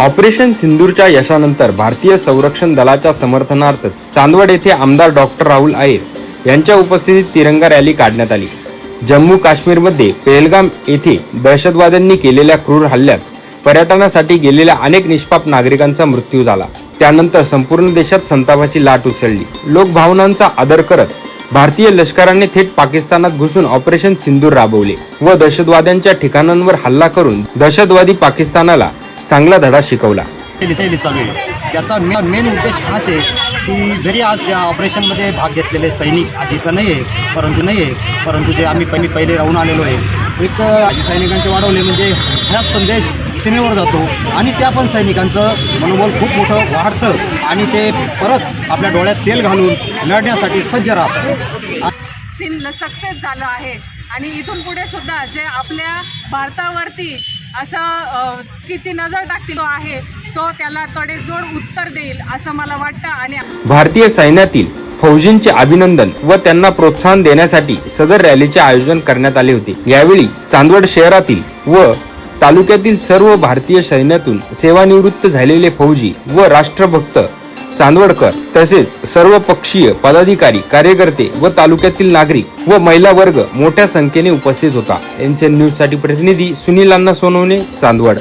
Operation सिंदूरच्या यशानंतर भारतीय संरक्षण दलाच्या समर्थनार्थ चांदवड येथे आमदार डॉक्टर राहुल आयर यांच्या उपस्थितीत तिरंगा रॅली काढण्यात आली. जम्मू काश्मीरमध्ये पेहलगाम येथे दहशतवाद्यांनी केलेल्या क्रूर हल्ल्यात पर्यटनासाठी गेलेल्या अनेक निष्पाप नागरिकांचा मृत्यू झाला. त्यानंतर संपूर्ण देशात संतापाची लाट उसळली. लोकभावनांचा आदर करत भारतीय लष्कराने थेट पाकिस्तानात घुसून ऑपरेशन सिंदूर राबवले व दहशतवाद्यांच्या ठिकाणांवर हल्ला करून दहशतवादी पाकिस्तानाला चांगला धडा शिकवला. चालू आहे त्याचा मे मेन उद्देश हाच आहे की जरी आज या ऑपरेशनमध्ये भाग घेतलेले सैनिक आज इथं नाही आहे परंतु नाही आहे परंतु जे आम्ही पहिले पहिले राहून आलेलो आहे एक आजी सैनिकांचे वाढवले म्हणजे हा संदेश सीमेवर जातो आणि त्या पण सैनिकांचं मनोबल खूप मोठं वाढतं आणि ते परत आपल्या डोळ्यात तेल घालून लढण्यासाठी सज्ज राहतात. सिन सक्सेस झालं आहे. आणि इथून पुढे सुद्धा जे आपल्या भारतावरती असं तिची नजर टाकतील आहे तो त्याला तडेजोड उत्तर देईल असं मला वाटतं आणि भारतीय सैन्यातील फौजींचे अभिनंदन व त्यांना प्रोत्साहन देण्यासाठी सदर रॅलीचे आयोजन करण्यात आले होते. यावेळी चांदवड शहरातील व तालुक्यातील सर्व भारतीय सैन्यातून सेवानिवृत्त झालेले फौजी व राष्ट्रभक्त चांदवडकर तसेच सर्व पक्षीय पदाधिकारी कार्यकर्ते व तालुक्यातील नागरिक व महिला वर्ग मोठ्या संख्येने उपस्थित होता. एनसीएन न्यूजसाठी प्रतिनिधी सुनील अण्णा सोनवणे चांदवड.